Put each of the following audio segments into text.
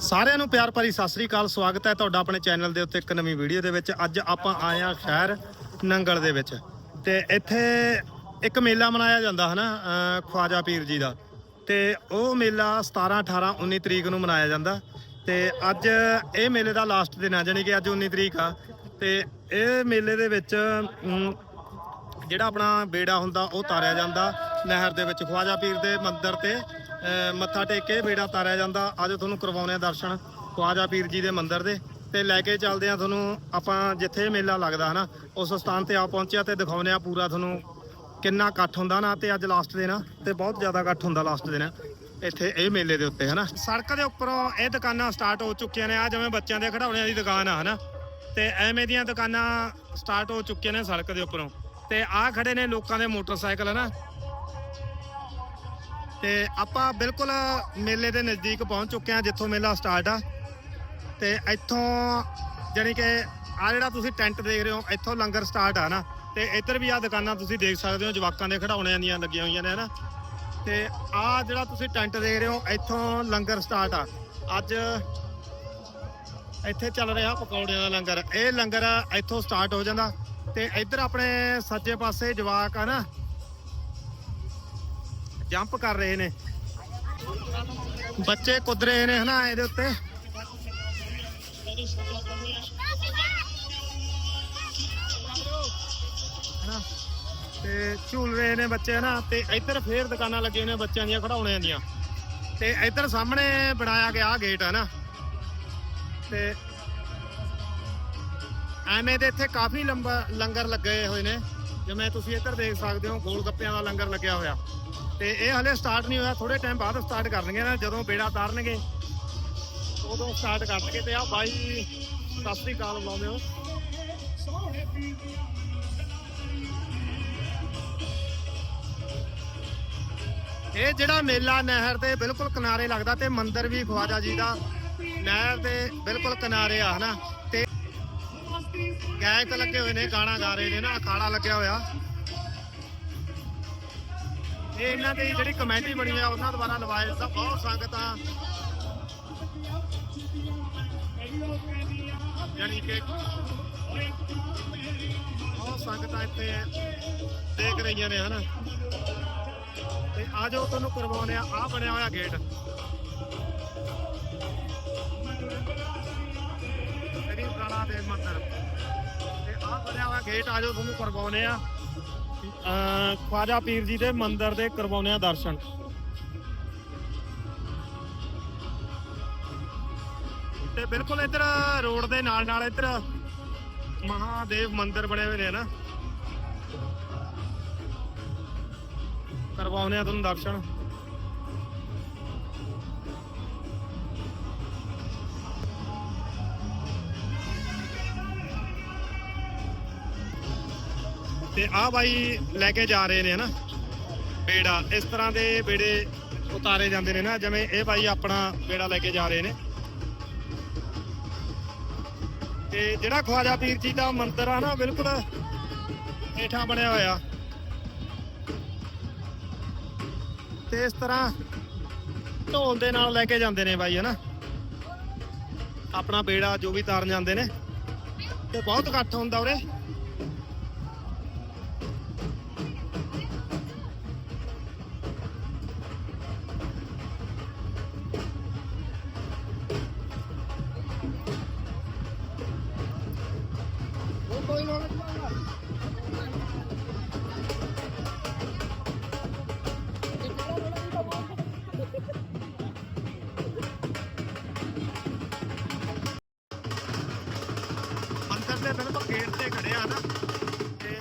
ਸਾਰਿਆਂ ਨੂੰ ਪਿਆਰ ਭਰੀ ਸਤਿ ਸ੍ਰੀ ਅਕਾਲ। ਸਵਾਗਤ ਹੈ ਤੁਹਾਡਾ ਆਪਣੇ ਚੈਨਲ ਦੇ ਉੱਤੇ ਇੱਕ ਨਵੀਂ ਵੀਡੀਓ ਦੇ ਵਿੱਚ। ਅੱਜ ਆਪਾਂ ਆਏ ਆ ਸ਼ਹਿਰ ਨੰਗਲ ਦੇ ਵਿੱਚ। ਤੇ ਇੱਥੇ ਇੱਕ ਮੇਲਾ ਮਨਾਇਆ ਜਾਂਦਾ, ਹਨਾ, ਅਹ, ਖਵਾਜਾ ਪੀਰ ਜੀ ਦਾ। ਤੇ ਉਹ ਮੇਲਾ 17 18 19 ਤਰੀਕ ਨੂੰ ਮਨਾਇਆ ਜਾਂਦਾ। ਤੇ ਅੱਜ ਇਹ ਮੇਲੇ ਦਾ ਲਾਸਟ ਦਿਨ ਆ, ਜਾਣੀ ਕਿ ਅੱਜ 19 ਤਰੀਕ ਆ। ਤੇ ਇਹ ਮੇਲੇ ਦੇ ਵਿੱਚ ਜਿਹੜਾ ਆਪਣਾ ਬੇੜਾ ਹੁੰਦਾ, ਉਹ ਤਾਰਿਆ ਜਾਂਦਾ ਨਹਿਰ ਦੇ ਵਿੱਚ, ਖਵਾਜਾ ਪੀਰ ਦੇ ਮੰਦਿਰ ਤੇ। ਮੱਥਾ ਟੇਕ ਕੇ ਬੇੜਾ ਤਾਰਿਆ ਜਾਂਦਾ। ਅੱਜ ਤੁਹਾਨੂੰ ਕਰਵਾਉਣੇ ਆ ਦਰਸ਼ਨ ਖਵਾਜਾ ਪੀਰ ਜੀ ਦੇ ਮੰਦਿਰ ਦੇ। ਤੇ ਲੈ ਕੇ ਚੱਲਦੇ ਆ ਤੁਹਾਨੂੰ, ਆਪਾਂ ਜਿੱਥੇ ਮੇਲਾ ਲੱਗਦਾ ਹਨਾ, ਉਸ ਸਥਾਨ ਤੇ ਆ ਪਹੁੰਚਿਆ ਤੇ ਦਿਖਾਉਨੇ ਆ ਪੂਰਾ ਤੁਹਾਨੂੰ ਕਿੰਨਾ ਇਕੱਠ ਹੁੰਦਾ ਨਾ ਤੇ ਅੱਜ ਲਾਸਟ ਦਿਨ ਆ, ਤੇ ਬਹੁਤ ਜ਼ਿਆਦਾ ਇਕੱਠ ਹੁੰਦਾ ਲਾਸਟ ਦਿਨ। ਇੱਥੇ ਇਹ ਮੇਲੇ ਦੇ ਉੱਤੇ ਹਨਾ। ਸੜਕ ਦੇ ਉੱਪਰੋਂ ਇਹ ਦੁਕਾਨਾਂ ਸਟਾਰਟ ਹੋ ਚੁੱਕੀਆਂ ਨੇ, ਆ ਜਿਵੇਂ ਬੱਚਿਆਂ ਦੇ ਖਿਡੌਣਿਆਂ ਦੀ ਦੁਕਾਨ ਆ ਹਨਾ। ਤੇ ਐਵੇਂ ਦੀਆਂ ਦੁਕਾਨਾਂ ਸਟਾਰਟ ਹੋ ਚੁੱਕੀਆਂ ਨੇ ਸੜਕ ਦੇ ਉੱਪਰੋਂ। ਤੇ ਆ ਖੜੇ ਨੇ ਲੋਕਾਂ ਦੇ ਮੋਟਰਸਾਈਕਲ ਹਨਾ। ਤੇ ਆਪਾਂ ਬਿਲਕੁਲ ਮੇਲੇ ਦੇ ਨਜ਼ਦੀਕ ਪਹੁੰਚ ਚੁੱਕੇ ਹਾਂ, ਜਿੱਥੋਂ ਮੇਲਾ ਸਟਾਰਟ ਆ। ਤੇ ਇੱਥੋਂ ਜਾਣੀ ਕਿ ਆ ਜਿਹੜਾ ਤੁਸੀਂ ਟੈਂਟ ਦੇਖ ਰਹੇ ਹੋ, ਇੱਥੋਂ ਲੰਗਰ ਸਟਾਰਟ ਆ ਨਾ। ਤੇ ਇੱਧਰ ਵੀ ਆ ਦੁਕਾਨਾਂ ਤੁਸੀਂ ਦੇਖ ਸਕਦੇ ਹੋ, ਜਵਾਕਾਂ ਦੇ ਖਿਡੌਣਿਆਂ ਦੀਆਂ ਲੱਗੀਆਂ ਹੋਈਆਂ ਨੇ ਹਨਾ ਤੇ ਆ ਜਿਹੜਾ ਤੁਸੀਂ ਟੈਂਟ ਦੇਖ ਰਹੇ ਹੋ, ਇੱਥੋਂ ਲੰਗਰ ਸਟਾਰਟ ਆ। ਅੱਜ ਇੱਥੇ ਚੱਲ ਰਿਹਾ ਪਕੌੜਿਆਂ ਦਾ ਲੰਗਰ। ਇਹ ਲੰਗਰ ਇੱਥੋਂ ਸਟਾਰਟ ਹੋ ਜਾਂਦਾ। ਤੇ ਇੱਧਰ ਆਪਣੇ ਸੱਜੇ ਪਾਸੇ ਜਵਾਕ ਆ ਨਾ ਜੰਪ ਕਰ ਰਹੇ ਨੇ। ਬੱਚੇ ਕੁੱਦ ਰਹੇ ਨੇ ਹਨਾ ਇਹਦੇ ਉੱਤੇ। ਹਨਾ, ਤੇ ਝੂਲ ਰਹੇ ਨੇ ਬੱਚੇ ਹਨਾ, ਤੇ ਇੱਧਰ ਫੇਰ ਦੁਕਾਨਾਂ ਲੱਗੀਆਂ ਨੇ ਬੱਚਿਆਂ ਦੀਆਂ ਖੜਾਉਣਿਆਂ ਦੀਆਂ। ਤੇ ਇੱਧਰ ਸਾਹਮਣੇ ਬਣਾਇਆ ਗਿਆ ਗੇਟ ਹੈ ਨਾ ਤੇ ਐਵੇਂ ਦੇ ਇੱਥੇ ਕਾਫੀ ਲੰਬਾ ਲੰਗਰ ਲੱਗੇ ਹੋਏ ਨੇ, ਜਿਵੇਂ ਤੁਸੀਂ ਇੱਧਰ ਦੇਖ ਸਕਦੇ ਹੋ ਗੋਲ ਗੱਪਿਆਂ ਦਾ ਲੰਗਰ ਲੱਗਿਆ ਹੋਇਆ। ਤੇ ਇਹ ਹਲੇ ਸਟਾਰਟ ਨਹੀਂ ਹੋਇਆ ਥੋੜੇ ਟਾਈਮ ਬਾਅਦ ਸਟਾਰਟ ਕਰਨਗੇ ਨਾ, ਜਦੋਂ ਬੇੜਾ ਤਾਰਨਗੇ, ਉਦੋਂ ਸਟਾਰਟ ਕਰਨਗੇ ਤੇ ਆ ਬਾਈ, ਸਤਿ ਸ੍ਰੀ ਅਕਾਲ ਬੁਲਾਉਂਦੇ ਹੋ। ਇਹ ਜਿਹੜਾ ਮੇਲਾ ਨਹਿਰ ਦੇ ਬਿਲਕੁਲ ਕਿਨਾਰੇ ਲੱਗਦਾ ਤੇ ਮੰਦਿਰ ਵੀ ਖਵਾਜਾ ਜੀ ਦਾ, ਨਹਿਰ ਦੇ ਬਿਲਕੁਲ ਕਿਨਾਰੇ ਆ, ਹਨਾ? ਤੇ ਗਾਇਕ ਲੱਗੇ ਹੋਏ ਨੇ, ਗਾਣਾ ਗਾ ਰਹੇ ਨੇ ਨਾ, ਅਖਾੜਾ ਲੱਗਿਆ ਹੋਇਆ। ਇਹ ਇਹਨਾਂ ਦੀ ਜਿਹੜੀ ਕਮੇਟੀ ਬਣੀ ਆ, ਉਹਨਾਂ ਦੁਆਰਾ ਲਵਾਏ ਤਾਂ ਬਹੁਤ ਸੰਗਤਾਂ ਯਾਨੀ ਕਿ ਬਹੁਤ ਸੰਗਤਾਂ ਇੱਥੇ ਦੇਖ ਰਹੀਆਂ ਨੇ, ਹਨਾ? ਤੇ ਆ ਜਾਓ, ਤੁਹਾਨੂੰ ਕਰਵਾਉਣੇ ਆ। ਆ ਬਣਿਆ ਹੋਇਆ ਗੇਟ। ਸ੍ਰੀ ਪ੍ਰਾਣਾ ਦੇ ਮੰਦਰ। ਤੇ ਆ ਬਣਿਆ ਹੋਇਆ ਗੇਟ, ਆ ਜਾਓ, ਤੁਹਾਨੂੰ ਕਰਵਾਉਣੇ ਆ। ਅਹ ਖਵਾਜਾ ਪੀਰ ਜੀ ਦੇ ਮੰਦਿਰ ਦੇ ਕਰਵਾਉਂਦੇ ਆ ਦਰਸ਼ਨ। ਤੇ ਬਿਲਕੁਲ ਇੱਧਰ ਰੋਡ ਦੇ ਨਾਲ ਨਾਲ ਇੱਧਰ ਮਹਾਦੇਵ ਮੰਦਿਰ ਬਣੇ ਹੋਏ ਨੇ ਨਾ। ਕਰਵਾਉਣੇ ਆ ਤੁਹਾਨੂੰ ਦਰਸ਼ਨ। ਤੇ ਆਹ ਬਾਈ ਲੈ ਕੇ ਜਾ ਰਹੇ ਨੇ, ਹਨਾ? ਬੇੜਾ, ਇਸ ਤਰ੍ਹਾਂ ਦੇ ਬੇੜੇ ਉਤਾਰੇ ਜਾਂਦੇ ਨੇ ਨਾ, ਜਿਵੇਂ ਇਹ ਬਾਈ ਆਪਣਾ ਬੇੜਾ ਲੈ ਕੇ ਜਾ ਰਹੇ ਨੇ। ਤੇ ਜਿਹੜਾ ਖਵਾਜਾ ਪੀਰ ਜੀ ਦਾ ਮੰਦਿਰ ਆ ਨਾ, ਬਿਲਕੁਲ ਹੇਠਾਂ ਬਣਿਆ ਹੋਇਆ। ਤੇ ਇਸ ਤਰ੍ਹਾਂ ਢੋਲ ਦੇ ਨਾਲ ਲੈ ਕੇ ਜਾਂਦੇ ਨੇ ਬਾਈ, ਹਨਾ? ਆਪਣਾ ਬੇੜਾ ਜੋ ਵੀ ਤਾਰਨ ਜਾਂਦੇ ਨੇ। ਤੇ ਬਹੁਤ ਇਕੱਠ ਹੁੰਦਾ ਉਰੇ। ਦੇ ਬਿਲਕੁਲ ਗੇਟ ਤੇ ਖੜੇ ਨਾ। ਤੇ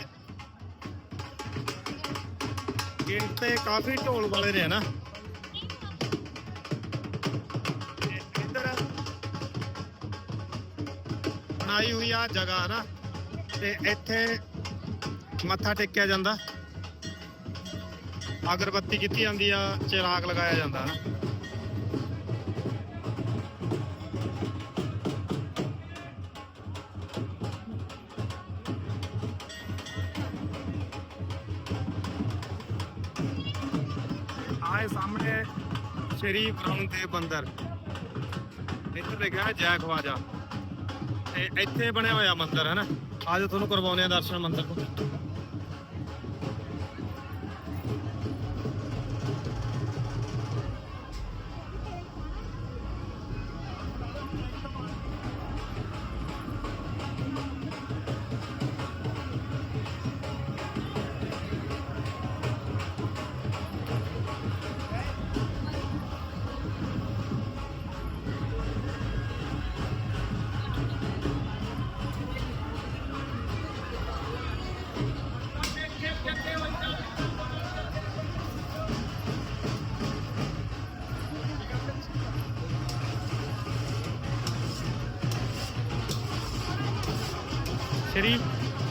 ਗੇਟ ਤੇ ਕਾਫੀ ਢੋਲ ਵਾਲੇ ਨੇ ਨਾ। ਇੱਧਰ ਬਣਾਈ ਹੋਈ ਆ ਜਗ੍ਹਾ ਨਾ। ਤੇ ਇੱਥੇ ਮੱਥਾ ਟੇਕਿਆ ਜਾਂਦਾ। ਅਗਰਬੱਤੀ ਕੀਤੀ ਜਾਂਦੀ ਆ, ਚਿਰਾਗ ਲਗਾਇਆ ਜਾਂਦਾ ਨਾ। ਸ਼੍ਰੀ ਬ੍ਰਹਮ ਦੇਵ ਮੰਦਰ। ਇੱਥੇ ਲਿਖਿਆ ਹੈ ਜੈ ਖਵਾਜਾ। ਤੇ ਇੱਥੇ ਬਣਿਆ ਹੋਇਆ ਮੰਦਿਰ, ਹੈ ਨਾ? ਅੱਜ ਤੁਹਾਨੂੰ ਕਰਵਾਉਂਦੇ ਆ ਦਰਸ਼ਨ ਮੰਦਿਰ ਤੋਂ ਸ਼੍ਰੀ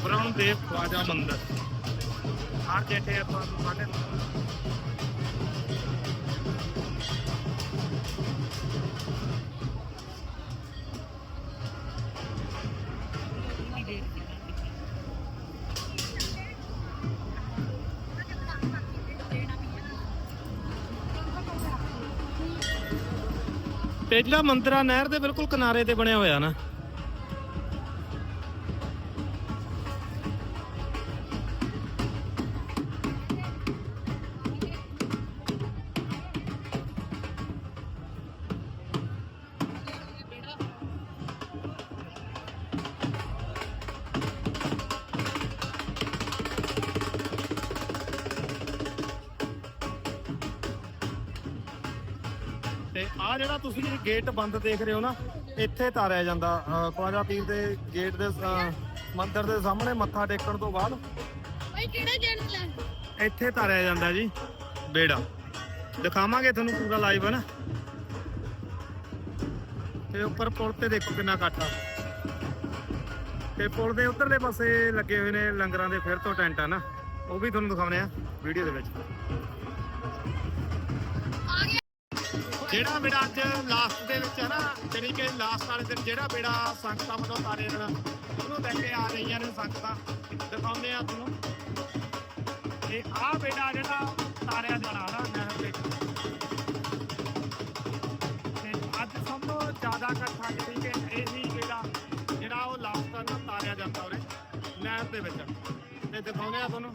ਬ੍ਰਹਮ ਦੇਵ ਖਵਾਜਾ ਮੰਦਿਰ। ਆਹ ਜੇਠੇ ਆਪਾਂ ਨੂੰ ਸਾਡੇ ਤੇ ਜਿਹੜਾ ਮੰਦਿਰ ਆ, ਨਹਿਰ ਦੇ ਬਿਲਕੁਲ ਕਿਨਾਰੇ ਤੇ ਬਣਿਆ ਹੋਇਆ ਨਾ। ਆ ਜਿਹੜਾ ਤੁਸੀਂ ਗੇਟ ਬੰਦ ਦੇਖ ਰਹੇ ਹੋ ਨਾ ਇੱਥੇ ਤਾਰਿਆ ਜਾਂਦਾ। ਅਹ ਖਵਾਜਾ ਪੀਰ ਦੇ ਗੇਟ ਦੇ ਮੰਦਿਰ ਦੇ ਸਾਹਮਣੇ ਮੱਥਾ ਟੇਕਣ ਤੋਂ ਬਾਅਦ ਓਏ ਕਿਹੜਾ ਚੈਨਲ ਹੈ ਇੱਥੇ ਤਾਰਿਆ ਜਾਂਦਾ ਜੀ ਬੇੜਾ। ਦਿਖਾਵਾਂਗੇ ਤੁਹਾਨੂੰ ਪੂਰਾ ਲਾਈਵ ਹੈ ਨਾ? ਤੇ ਉੱਪਰ ਪੁਲ ਤੇ ਦੇਖੋ ਕਿੰਨਾ ਇਕੱਠ ਆ। ਤੇ ਪੁਲ ਦੇ ਉੱਧਰਲੇ ਪਾਸੇ ਲੱਗੇ ਹੋਏ ਨੇ ਲੰਗਰਾਂ ਦੇ ਫਿਰ ਤੋਂ ਟੈਂਟ ਆ ਨਾ। ਉਹ ਵੀ ਤੁਹਾਨੂੰ ਦਿਖਾਉਣੇ ਆ ਵੀਡੀਓ ਦੇ ਵਿੱਚ। ਜਿਹੜਾ ਬੇੜਾ ਅੱਜ ਲਾਸਟ ਦੇ ਵਿੱਚ ਹੈ ਨਾ ਜਿਹੜੀ ਕਿ ਲਾਸਟ ਵਾਲੇ ਦਿਨ ਜਿਹੜਾ ਬੇੜਾ ਸੰਗਤਾਂ ਵੱਲੋਂ ਤਾਰੇ ਦੇਣਾ ਉਹਨੂੰ ਲੈ ਕੇ ਆ ਰਹੀਆਂ ਨੇ ਸੰਗਤਾਂ, ਦਿਖਾਉਂਦੇ ਆ ਤੁਹਾਨੂੰ। ਇਹ ਆ ਬੇੜਾ ਜਿਹੜਾ ਤਾਰਿਆ ਜਾਣਾ ਨਾ ਨਹਿਰ ਦੇ ਤੇ ਅੱਜ ਸਭ ਤੋਂ ਜ਼ਿਆਦਾ ਇਕੱਠਾ ਜਿਹੜੀ ਕਿ ਇਹੀ ਹੀ ਜਿਹੜਾ ਉਹ ਲਾਸਟ ਦਾ ਨਾ ਤਾਰਿਆ ਜਾਂਦਾ ਉਰੇ ਨਹਿਰ ਦੇ ਵਿੱਚ। ਤੇ ਦਿਖਾਉਂਦੇ ਆ ਤੁਹਾਨੂੰ।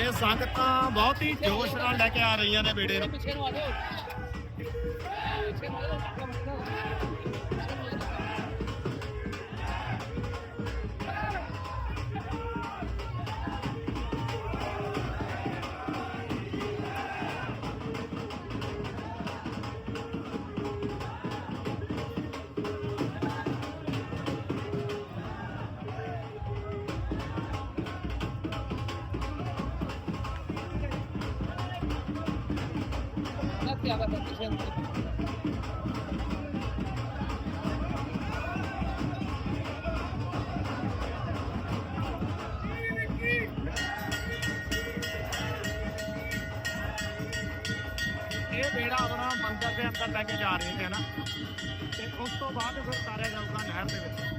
ਇਹ ਸੰਗਤਾਂ ਬਹੁਤ ਹੀ ਜੋਸ਼ ਨਾਲ ਲੈ ਕੇ ਆ ਰਹੀਆਂ ਨੇ ਬੇੜੇ ਨੂੰ। ਲੈ ਕੇ ਜਾ ਰਹੇ ਨੇ ਨਾ? ਤੇ ਉਸ ਤੋਂ ਬਾਅਦ ਫਿਰ ਤਾਰਿਆ ਜਾਊਗਾ ਨਹਿਰ ਦੇ ਵਿੱਚ।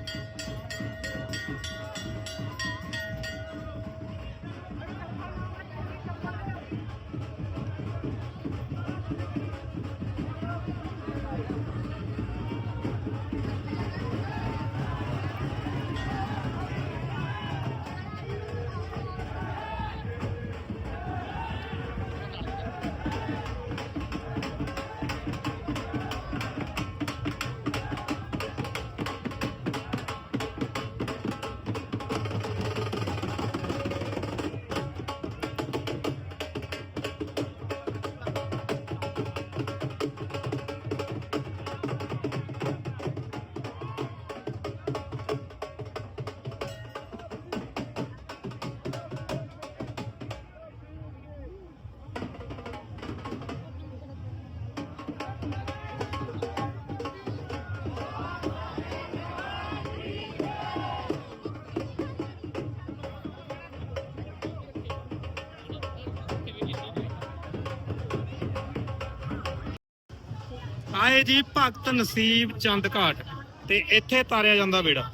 ਆਏ ਜੀ ਭਗਤ ਨਸੀਬ ਚੰਦ ਘਾਟ ਤੇ ਇੱਥੇ ਤਾਰਿਆ ਜਾਂਦਾ ਬੇੜਾ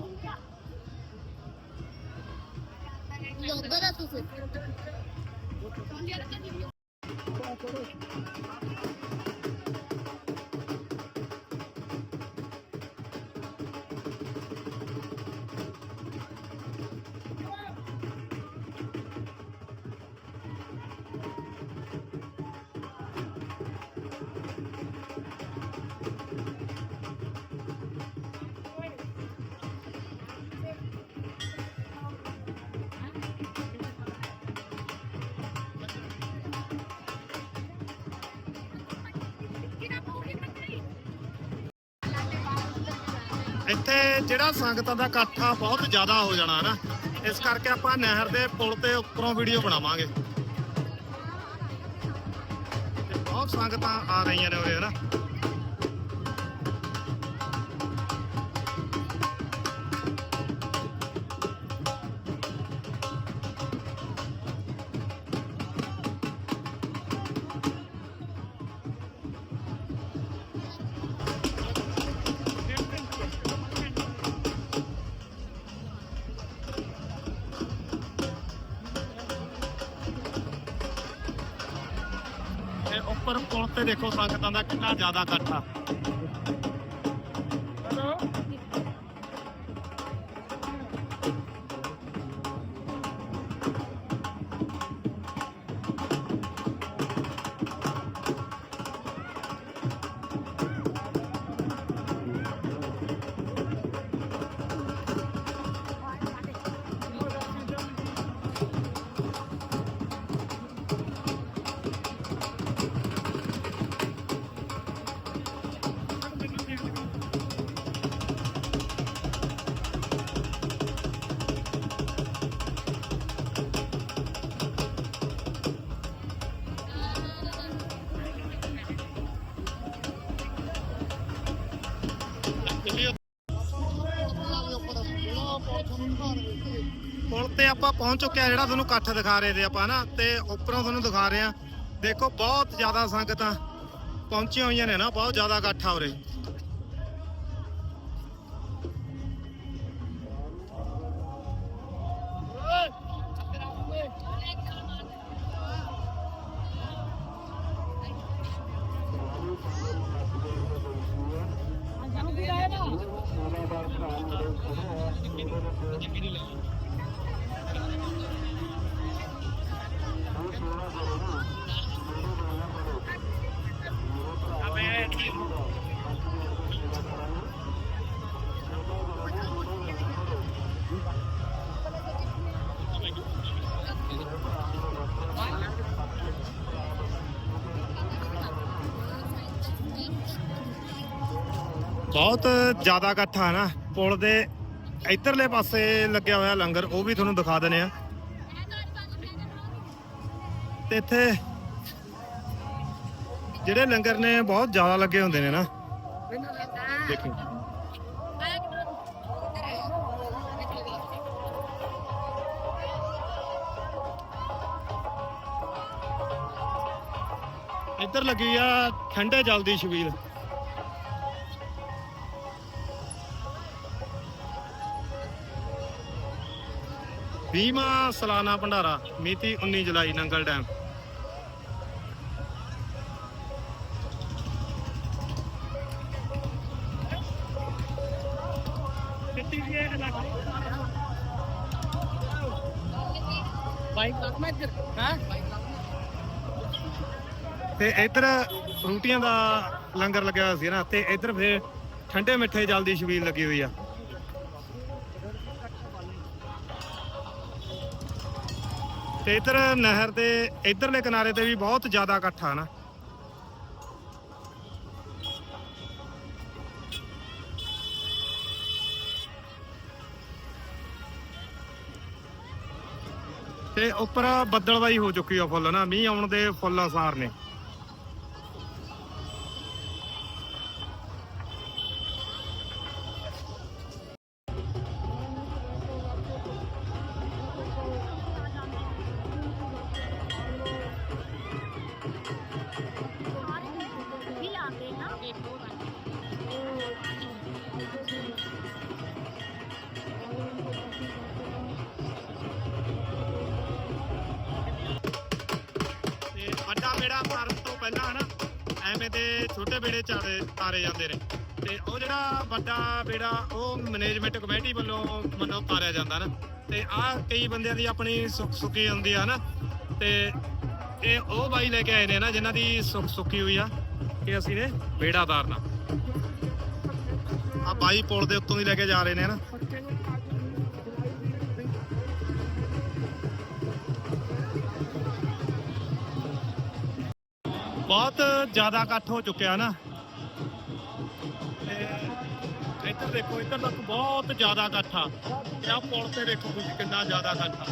ਲੋਗਾ ਦਾ ਤੁਸੀਂ ਇੱਥੇ ਜਿਹੜਾ ਸੰਗਤਾਂ ਦਾ ਇਕੱਠਾ ਬਹੁਤ ਜ਼ਿਆਦਾ ਹੋ ਜਾਣਾ ਨਾ, ਇਸ ਕਰਕੇ ਆਪਾਂ ਨਹਿਰ ਦੇ ਪੁਲ ਤੇ ਉੱਪਰੋਂ ਵੀਡੀਓ ਬਣਾਵਾਂਗੇ। ਤੇ ਬਹੁਤ ਸੰਗਤਾਂ ਆ ਰਹੀਆਂ ਨੇ ਉਰੇ ਹਨਾ ਉੱਪਰ ਪੁਲ ਤੇ ਦੇਖੋ ਸੰਗਤਾਂ ਦਾ ਕਿੰਨਾ ਜ਼ਿਆਦਾ ਇਕੱਠਾ। ਪੁਲ ਆਪਾਂ ਪਹੁੰਚ ਚੁੱਕੇ ਆ ਜਿਹੜਾ ਤੁਹਾਨੂੰ ਇਕੱਠ ਦਿਖਾ ਰਹੇ ਤੇ ਆਪਾਂ ਨਾ, ਤੇ ਉੱਪਰੋਂ ਤੁਹਾਨੂੰ ਦਿਖਾ ਰਹੇ ਆ ਦੇਖੋ, ਬਹੁਤ ਜ਼ਿਆਦਾ ਸੰਗਤਾਂ ਪਹੁੰਚੀਆਂ ਹੋਈਆਂ ਨੇ ਨਾ, ਬਹੁਤ ਜ਼ਿਆਦਾ ਇਕੱਠ ਆ ਉਰੇ। ਬਹੁਤ ਜ਼ਿਆਦਾ ਇਕੱਠਾ ਆ ਨਾ। ਪੁਲ ਦੇ ਇੱਧਰਲੇ ਪਾਸੇ ਲੱਗਿਆ ਹੋਇਆ ਲੰਗਰ, ਉਹ ਵੀ ਤੁਹਾਨੂੰ ਦਿਖਾ ਦਿੰਦੇ ਆ ਤੇ ਇੱਥੇ ਜਿਹੜੇ ਲੰਗਰ ਨੇ, ਬਹੁਤ ਜ਼ਿਆਦਾ ਲੱਗੇ ਹੁੰਦੇ ਨੇ ਨਾ। ਦੇਖੋ। ਇੱਧਰ ਲੱਗੀ ਆ ਠੰਡੇ ਜਲ ਦੀ ਛਬੀਲ। ਵੀਹਵਾਂ ਸਾਲਾਨਾ ਭੰਡਾਰਾ, ਮਿਤੀ 19 ਜੁਲਾਈ, ਨੰਗਲ ਡੈਮ। ਤੇ ਇੱਧਰ ਰੂਟੀਆਂ ਦਾ ਲੰਗਰ ਲੱਗਿਆ ਹੋਇਆ ਸੀ ਨਾ, ਤੇ ਇੱਧਰ ਫੇਰ ਠੰਡੇ ਮਿੱਠੇ ਜਲ ਦੀ ਛਬੀਲ ਲੱਗੀ ਹੋਈ ਆ। ਤੇ ਇੱਧਰ ਨਹਿਰ ਦੇ ਇੱਧਰਲੇ ਕਿਨਾਰੇ ਤੇ ਵੀ ਬਹੁਤ ਜ਼ਿਆਦਾ ਇਕੱਠਾ ਨਾ। ਤੇ ਉੱਪਰ ਬੱਦਲਵਾਈ ਹੋ ਚੁੱਕੀ ਆ ਫੁੱਲ ਨਾ, ਮੀਂਹ ਆਉਣ ਦੇ ਫੁੱਲ ਆਸਾਰ ਨੇ ਐਵੇਂ ਛੋਟੇ ਬੇੜੇ ਚਾਰੇ ਤਾਰੇ ਜਾਂਦੇ ਨੇ। ਤੇ ਉਹ ਜਿਹੜਾ ਵੱਡਾ ਬੇੜਾ ਉਹ ਮੈਨੇਜਮੈਂਟ ਕਮੇਟੀ ਵੱਲੋਂ ਮੰਨੋ ਤਾਰਿਆ ਜਾਂਦਾ ਨਾ। ਤੇ ਆਹ ਕਈ ਬੰਦਿਆਂ ਦੀ ਆਪਣੀ ਸੁੱਖ ਸੁੱਕੀ ਹੁੰਦੀ ਆ ਹਨਾ ਤੇ ਇਹ ਉਹ ਬਾਈ ਲੈ ਕੇ ਆਏ ਨੇ ਨਾ, ਜਿਨ੍ਹਾਂ ਦੀ ਸੁੱਖ ਸੁੱਕੀ ਹੋਈ ਆ ਕਿ ਅਸੀਂ ਨੇ ਬੇੜਾ ਤਾਰਨਾ ਆ ਬਾਈ ਪੁਲ ਦੇ ਉੱਤੋਂ ਦੀ ਲੈ ਕੇ ਜਾ ਰਹੇ ਨੇ ਹਨਾ ਬਹੁਤ ਜ਼ਿਆਦਾ ਇਕੱਠ ਹੋ ਚੁੱਕਿਆ ਨਾ। ਤੇ ਇੱਧਰ ਦੇਖੋ, ਇੱਧਰ ਤੱਕ ਬਹੁਤ ਜ਼ਿਆਦਾ ਇਕੱਠ ਆ। ਤੇ ਆਹ ਪੁਲ ਤੇ ਦੇਖੋ ਤੁਸੀਂ ਕਿੰਨਾ ਜ਼ਿਆਦਾ ਇਕੱਠ ਆ।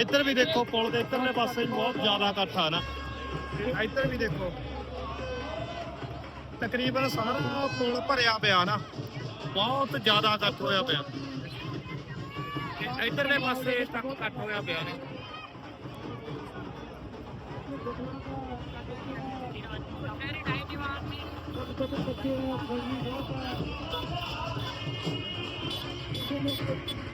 ਇੱਧਰ ਵੀ ਦੇਖੋ, ਪੁਲ ਦੇ ਇੱਧਰਲੇ ਪਾਸੇ ਬਹੁਤ ਜ਼ਿਆਦਾ ਇਕੱਠ ਆ ਨਾ। ਇੱਧਰ ਵੀ ਦੇਖੋ, ਤਕਰੀਬਨ ਸਾਰਾ ਪੁਲ ਭਰਿਆ ਪਿਆ ਨਾ। ਬਹੁਤ ਜ਼ਿਆਦਾ ਇਕੱਠ ਹੋਇਆ ਪਿਆ। ਇੱਧਰਲੇ ਪਾਸੇ ਤੱਕ ਇਕੱਠ ਹੋਇਆ ਪਿਆ ਨੇ। ਤੇ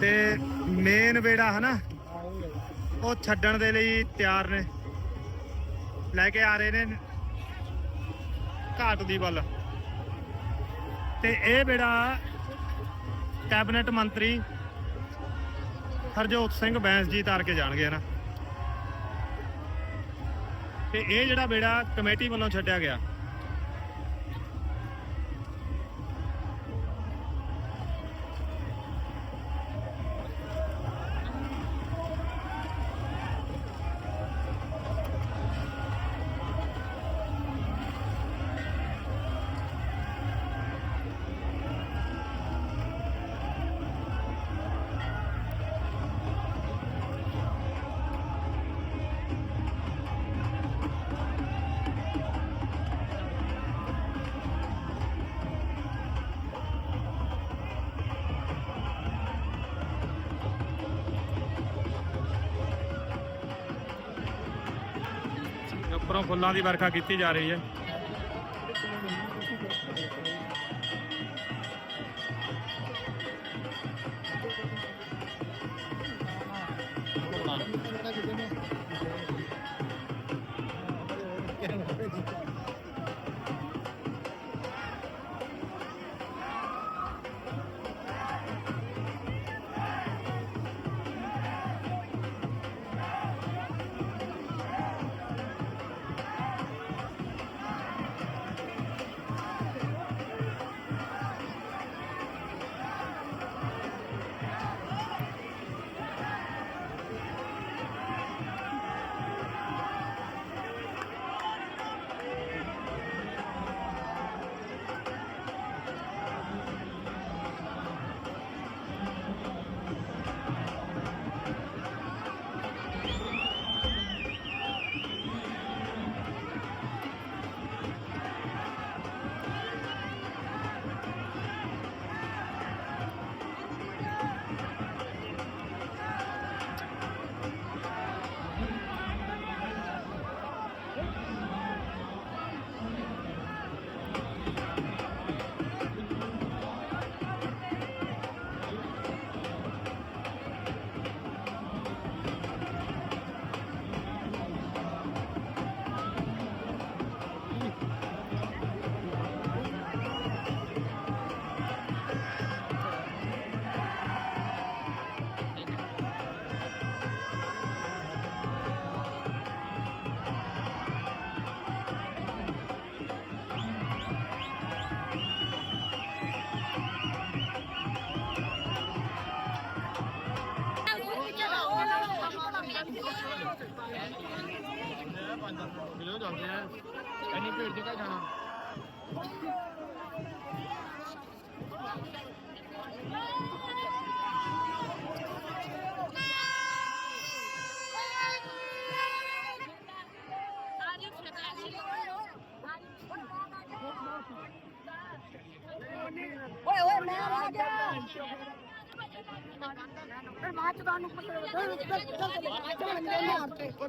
ਤੇ ਮੇਨ ਬੇੜਾ ਹਨਾ, ਉਹ ਛੱਡਣ ਦੇ ਲਈ ਤਿਆਰ ਨੇ। ਲੈ ਕੇ ਆ ਰਹੇ ਨੇ ਘਾਟ ਦੀ ਵੱਲ। ਤੇ ਇਹ ਬੇੜਾ ਕੈਬਨਿਟ ਮੰਤਰੀ ਹਰਜੋਤ ਸਿੰਘ ਬੈਂਸ ਜੀ ਤਾਰ ਕੇ ਜਾਣਗੇ ਨਾ ਤੇ ਇਹ ਜਿਹੜਾ ਬੇੜਾ ਕਮੇਟੀ ਵੱਲੋਂ ਛੱਡਿਆ ਗਿਆ ਫੁੱਲਾਂ ਦੀ ਵਰਖਾ ਕੀਤੀ ਜਾ ਰਹੀ ਹੈ। ਮਿਲੋ ਜਾਂਦੇ ਆ। ਐਨੀ ਭੀੜ ਜਗ੍ਹਾ ਜਾਣਾ।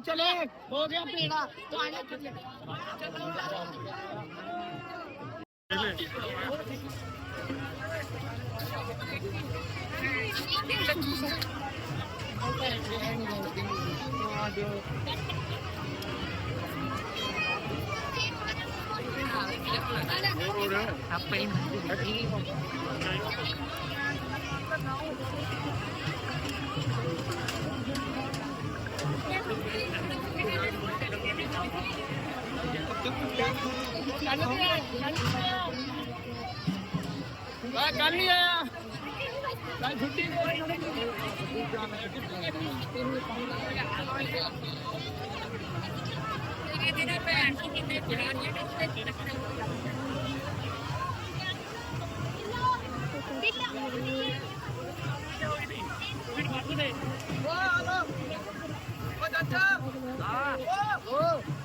चले हो गया पेड़ा तो आने apa ini? ਫਿਰ ਬਾਅਦ ਚ ਤੁਹਾਨੂੰ ਪਤਾ ਮਾਰਤੇ ਉਹ ਚਲੇ ਹੋ ਗਿਆ ਪੀੜਾ ਆ ਕੱਲ ਨਹੀਂ ਆਇਆ ਕੱਲ ਛੁੱਟੀ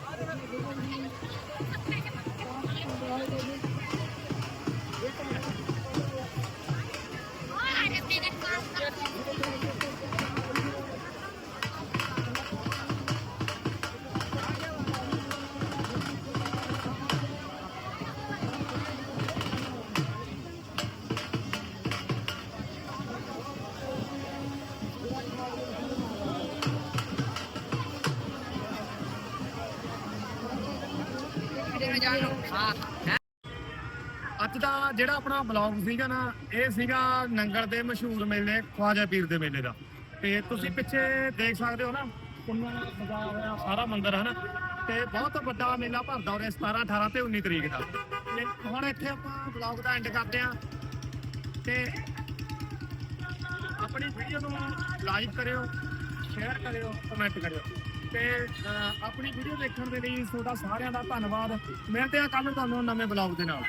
ਅੱਜ ਦਾ ਜਿਹੜਾ ਆਪਣਾ ਬਲੌਗ ਸੀਗਾ ਨਾ, ਇਹ ਸੀਗਾ ਨੰਗਲ ਦੇ ਮਸ਼ਹੂਰ ਮੇਲੇ, ਖਵਾਜਾ ਪੀਰ ਦੇ ਮੇਲੇ ਦਾ। ਤੇ ਤੁਸੀਂ ਪਿੱਛੇ ਦੇਖ ਸਕਦੇ ਹੋ ਨਾ ਕਿੰਨਾ ਬਾਜ਼ਾਰ ਹੋਇਆ ਸਾਰਾ ਮੰਦਿਰ ਹੈ ਨਾ। ਤੇ ਬਹੁਤ ਵੱਡਾ ਮੇਲਾ ਭਰਦਾ ਹੋ ਰਿਹਾ 17 18 ਤੇ 19 ਤਰੀਕ ਦਾ। ਤੇ ਹੁਣ ਇੱਥੇ ਆਪਾਂ ਬਲੌਗ ਦਾ ਐਂਡ ਕਰਦੇ ਆ ਤੇ ਆਪਣੀ ਵੀਡੀਓ ਨੂੰ ਲਾਈਕ ਕਰਿਓ ਸ਼ੇਅਰ ਕਰਿਓ ਕਮੈਂਟ ਕਰਿਓ। ਤੇ ਆਪਣੀ ਵੀਡੀਓ ਦੇਖਣ ਦੇ ਲਈ ਤੁਹਾਡਾ ਸਾਰਿਆਂ ਦਾ ਧੰਨਵਾਦ। ਮਿਲਦੇ ਆ ਕੱਲ ਤੁਹਾਨੂੰ ਨਵੇਂ ਬਲੌਗ ਦੇ ਨਾਲ।